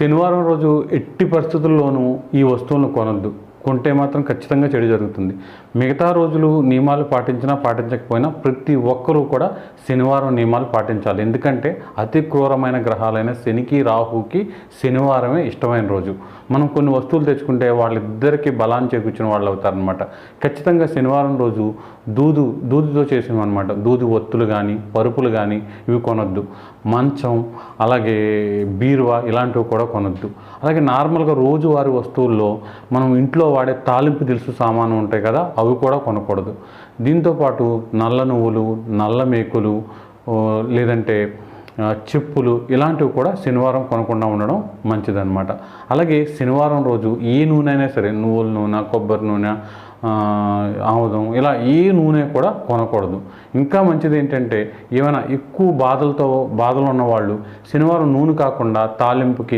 శనివారం రోజు ఎట్టి పరిస్థితుల్లోనూ ఈ వస్తువులను కొనొద్దు. కొంటే మాత్రం ఖచ్చితంగా చెడు జరుగుతుంది. మిగతా రోజులు నియమాలు పాటించినా పాటించకపోయినా ప్రతి ఒక్కరూ కూడా శనివారం నియమాలు పాటించాలి. ఎందుకంటే అతి క్రూరమైన గ్రహాలైన శనికి రాహుకి శనివారమే ఇష్టమైన రోజు. మనం కొన్ని వస్తువులు తెచ్చుకుంటే వాళ్ళిద్దరికీ బలాన్ని చేకూర్చిన వాళ్ళు అవుతారనమాట ఖచ్చితంగా శనివారం రోజు దూదు దూదుతో చేసినవి దూదు దూది ఒత్తులు కానీ పరుపులు కానీ ఇవి కొనొద్దు. మంచం అలాగే బీరువా ఇలాంటివి కూడా కొనొద్దు. అలాగే నార్మల్గా రోజువారి వస్తువుల్లో మనం ఇంట్లో వాడే తాలింపు దిలుసు సామాను ఉంటాయి కదా అవి కూడా కొనకూడదు. దీంతోపాటు నల్ల నువ్వులు నల్ల మేకులు లేదంటే చెప్పులు ఇలాంటివి కూడా శనివారం కొనకుండా ఉండడం మంచిదన్నమాట. అలాగే శనివారం రోజు ఏ నూనె అయినా సరే నువ్వుల నూనె కొబ్బరి నూనె ఆముదం ఇలా ఏ నూనె కూడా కొనకూడదు. ఇంకా మంచిది ఏంటంటే ఏమైనా ఎక్కువ బాధలతో బాధలు ఉన్నవాళ్ళు శనివారం నూనె కాకుండా తాలింపుకి